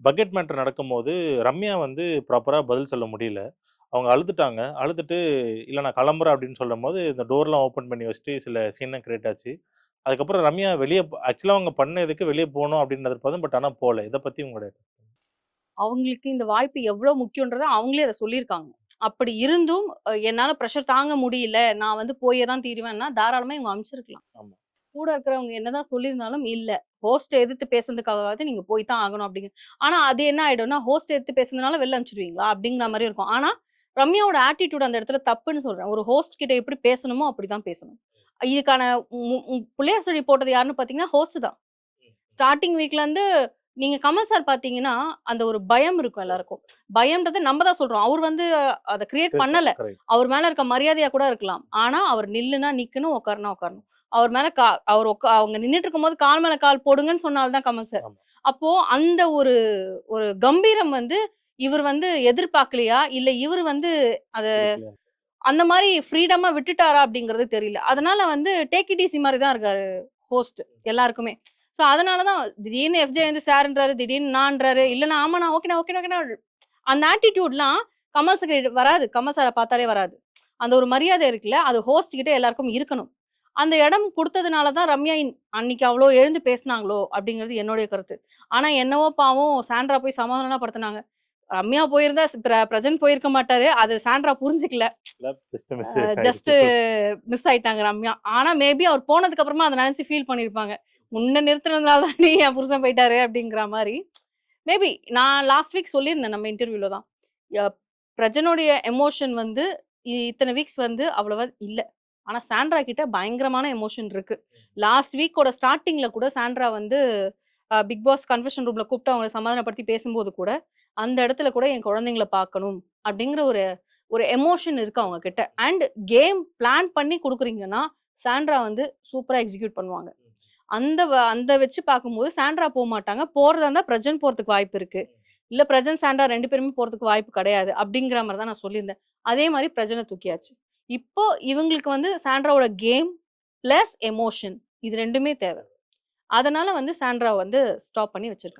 Bucket matter நடக்கும்போது ரம்யா வந்து ப்ராப்பரா பதில் சொல்ல முடியல. அவங்க அழுதுட்டாங்க. அழுதுட்டு, "இல்ல நான் கிளம்புறேன்" அப்படின்னு சொல்லும்போது, இந்த டோர்லாம் ஓப்பன் பண்ணி வச்சுட்டு சில சீன்லாம் கிரியேட் ஆச்சு. அதுக்கப்புறம் ரம்யா வெளிய ப ஆக்சுவலா அவங்க பண்ண இதுக்கு வெளிய போணும் அப்படின்னு எதிர்பார்த்தோம். பட் ஆனா போல. இத பத்தி உங்களுடைய அவங்களுக்கு இந்த வாய்ப்பு எவ்ளோ முக்கியன்றத அவங்களே அத சொல்லியிருக்காங்க. அப்படி இருந்தும் என்னால பிரஷர் தாங்க முடியல. நான் வந்து போயே தான் தீருவேன்னா, தாராளமா இவங்க அனுப்பிச்சிருக்கலாம். ஆமா. கூட இருக்கிறவங்க என்னதான் சொல்லியிருந்தாலும், இல்ல ஹோஸ்ட்ட எதிர்த்து பேசுனதுக்காகவாவது நீங்க போய் தான் ஆகணும் அப்படிங்க ஆனா அது என்ன ஆயிடும்னா, ஹோஸ்ட்ட எதிர்த்து பேசுனதுனால வெளில அனுப்பிச்சுருவீங்களா? அப்படிங்கிற மாரி இருக்கும். ஆனா, ரம்யாவோட ஆட்டிட்யூட் அந்த இடத்துல தப்புன்னு சொல்றேன். ஒரு ஹோஸ்ட் கிட்ட எப்படி பேசணுமோ அப்படிதான் பேசணும். இதுக்கான புள்ளையார் சுழி போட்டது யாருன்னு பார்த்தீங்கன்னா, ஹோஸ்ட் தான். ஸ்டார்ட்டிங் வீக்ல இருந்து நீங்க கமல் சார் பார்த்தீங்கன்னா, அந்த ஒரு பயம் இருக்கும் எல்லாருக்கும். பயம்ன்றத நம்ம தான் சொல்றோம். அவர் வந்து அத கிரியேட் பண்ணல. அவர் மேல இருக்க மரியாதையா கூட இருக்கலாம். ஆனா, அவர் நில்லுனா நிக்கணும், உட்காருனா உட்காரணும். அவர் மேல கா அவர் அவங்க நின்னுட்டு இருக்கும்போது கால் மேல கால் போடுங்கன்னு சொன்ன ஆள் தான் கமல் சார். அப்போ அந்த ஒரு ஒரு கம்பீரம் வந்து இவர் வந்து எதிர்பார்க்கலையா? இல்ல இவரு வந்து அத. அந்த மாரி ஃப்ரீடமா விட்டுட்டாரா அப்படிங்கிறது தெரியல. அதனால வந்து டேக் இட் ஈஸி மாரி தான் இருக்காரு ஹோஸ்ட் எல்லாருக்குமே. ஸோ அதனால தான் திடீர்னு எஃப்ஜே வந்து சார்ன்றாரு, திடீர்னு நான்றாரு. இல்லன்னா ஆமாண்ணா, ஓகேண்ணா, ஓகேண்ணா, ஓகேண்ணா அந்த ஆட்டிட்யூட்லாம் கமல் சார் வராது. கமல் சார பார்த்தாலே வராது. அந்த ஒரு மரியாதை இருக்குல்ல, அது ஹோஸ்ட் கிட்ட எல்லாருக்கும் இருக்கணும். அந்த இடம் குடுத்ததுனால தான் ரம்யா அன்னைக்கு அவ்ளோ எழுந்து பேசுனாங்களோ அப்படிங்கிறது என்னுடைய கருத்து. ஆனா என்னவோ பாவம் சாண்ட்ரா போய் சமாதானப்படுத்துனாங்க. ரம்யா போயிருந்தா பிர பிரஜன் போயிருக்க மாட்டாரு. அது சாண்ட்ரா புரிஞ்சுக்கல. ஜஸ்ட் மிஸ் ஆயிட்டாங்க ரம்யா. ஆனா மேபி அவர் போனதுக்கு அப்புறமா அத நெனச்சு ஃபீல் பண்ணியிருப்பாங்க. முன்ன நிறுத்துனதுனால தாண்டி என் புருஷன் போயிட்டாரு அப்படிங்கிற மாரி. மேபி நான் லாஸ்ட் வீக் சொல்லியிருந்தேன் நம்ம இன்டர்வியூல தான். பிரஜனுடைய எமோஷன் வந்து இத்தன வீக்ஸ் வந்து அவ்வளவா இல்ல. ஆனா சாண்ட்ரா கிட்ட பயங்கரமான எமோஷன் இருக்கு. லாஸ்ட் வீக்கோட ஸ்டார்ட்டிங்ல கூட சாண்ட்ரா வந்து பிக் பாஸ் கன்ஃபெஷன் ரூம்ல கூப்பிட்டு அவங்கள சமாதானப்படுத்தி பேசும்போது கூட, அந்த இடத்துல கூட என் குழந்தைங்கள பார்க்கணும் அப்படிங்கிற ஒரு ஒரு எமோஷன் இருக்கு அவங்க கிட்ட. அண்ட் கேம் பிளான் பண்ணி குடுக்குறீங்கன்னா, சாண்ட்ரா வந்து சூப்பரா எக்ஸிக்யூட் பண்ணுவாங்க. அந்த அந்த வச்சு பார்க்கும்போது சாண்ட்ரா போமாட்டாங்க. போறதா இருந்தா பிரஜன் போறதுக்கு வாய்ப்பு இருக்கு. இல்ல பிரஜன், சாண்ட்ரா 2 பேருமே போறதுக்கு வாய்ப்பு கிடையாது. அப்படிங்கிற மாரி தான் நான் சொல்லியிருந்தேன். அதே மாரி பிரஜன தூக்கியாச்சு. இப்போ இவங்களுக்கு வந்து சாண்ட்ராவோட கேம் பிளஸ் எமோஷன் இது ரெண்டுமே தேவை. அதனால வந்து சாண்ட்ரா வந்து ஸ்டாப் பண்ணி வச்சிருக்காங்க.